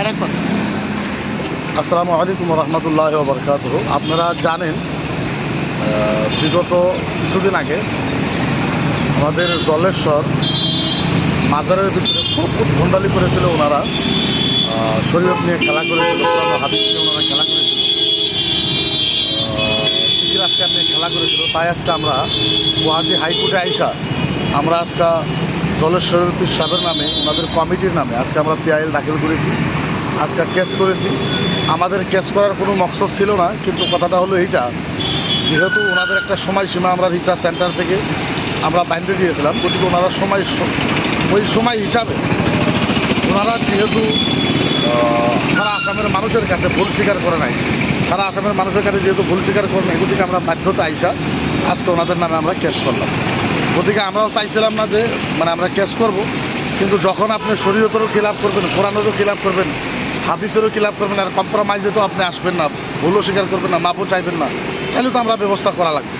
এখন আসসালামু আলাইকুম রহমতুল্লাহ বরকাত আপনারা জানেন বিগত কিছুদিন আগে আমাদের জলেশ্বর মাজারের ভিতরে খুব উদ্ভণ্ডালি করেছিল ওনারা। শরীয়ত নিয়ে খেলা করেছিল হাদিস নিয়ে ওনারা খেলা করেছিল। সিকির আজকে নিয়ে খেলা করেছিল। তাই আজকে আমরা গুয়াহাটি হাইকোর্টে আইসা আমরা আজকে জলেশ্বরের পীর সাহেবের নামে, ওনাদের কমিটির নামে, আজকে আমরা পিআইএল দাখিল করেছি, আজকে কেস করেছি। আমাদের কেস করার কোনো মকসদ ছিল না, কিন্তু কথাটা হলো এইটা, যেহেতু ওনাদের একটা সময়সীমা আমরা রিচার্জ সেন্টার থেকে আমরা বাইন্দে দিয়েছিলাম, গতিকে ওনারা সময় ওই সময় হিসাবে ওনারা যেহেতু সারা আসামের মানুষের কাছে ভুল স্বীকার করে নাই, সারা আসামের মানুষের কাছে যেহেতু ভুল স্বীকার করে নাই, গতিকে আমরা বাধ্যতা আইসা আজকে ওনাদের নামে আমরা কেস করলাম। গতিকে আমরাও চাইছিলাম না যে মানে আমরা কেস করব। কিন্তু যখন আপনি শরীয়তেরও খিলাপ করবেন, কোরআনেরও খিলাপ করবেন, হাদিসেরও খিলাপ করবেন, আর কম্প্রোমাইজে তো আপনি আসবেন না, ভুলও স্বীকার করবেন না মাপও চাইবেন না, তাহলে তো আমরা ব্যবস্থা করা লাগবে।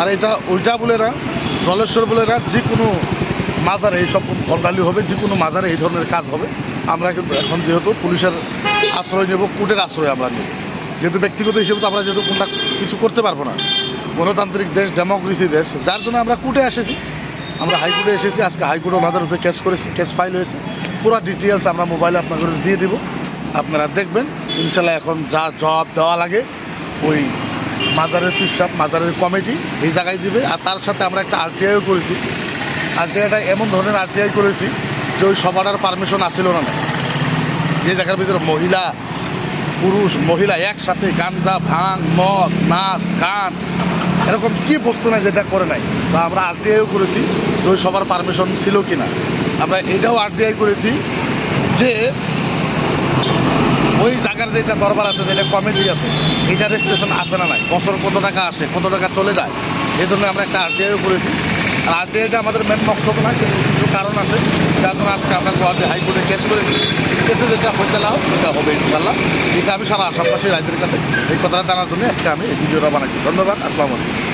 আর এটা ওইটা বলে না, জলেশ্বর বলে না, যে কোনো মাজারে এইসব ভণ্ডালি হবে, যে কোনো মাজারে এই ধরনের কাজ হবে। আমরা কিন্তু এখন যেহেতু পুলিশের আশ্রয় নেব, কোর্টের আশ্রয় আমরা নেব। যেহেতু ব্যক্তিগত হিসেবে তো আমরা যেহেতু কোনটা কিছু করতে পারব না গণতান্ত্রিক দেশ, ডেমোক্রেসি দেশ, যার জন্য আমরা কোর্টে এসেছি। আমরা হাইকোর্টে এসেছি, আজকে হাইকোর্টে ওনাদের উপরে কেস করেছি কেস ফাইল হয়েছে। পুরো ডিটেলস আমরা মোবাইলে আপনাদের দিয়ে দিব। আপনারা দেখবেন ইনশাল্লাহ এখন যা জবাব দেওয়া লাগে, ওই মাজারের পিসাব মাজারের কমিটি এই জায়গায় দিবে। আর তার সাথে আমরা একটা আরটিআইও করেছি। আরটিআইটা এমন ধরনের আরটিআই করেছি যে ওই সভাটার পারমিশন আসছিল না। যে জায়গার ভিতরে মহিলা, পুরুষ, মহিলা একসাথে গাঞ্জা ভাং, মদ নাচ গান এরকম কি বস্তু নাই যেটা করে নাই? বা আমরা আরটিআইও করেছি, তো সবার পারমিশন ছিল কি না আমরা এটাও আরটিআই করেছি যে ওই জায়গার যেটা দরবার আছে, যেটা কমিটি আছে এটা রেজিস্ট্রেশন আসে না নাই? বছর কত টাকা আসে, কত টাকা চলে যায়? এই জন্য আমরা একটা আরটিআইও করেছি। আর এটা আমাদের মেন মকসদ না কিন্তু কিছু কারণ আছে, যার জন্য আজকে আমরা গুয়াহাটি হাইকোর্টে কেস করেছি কেসে যেটা ফয়সলা হোক সেটা হবে ইনশাল্লাহ এটা আমি সারা আসামবাসী রাজ্যের কাছে এই কথাটা জানার জন্য আজকে আমি এই ভিডিওটা বানাচ্ছি। ধন্যবাদ, আসসালামু আলাইকুম।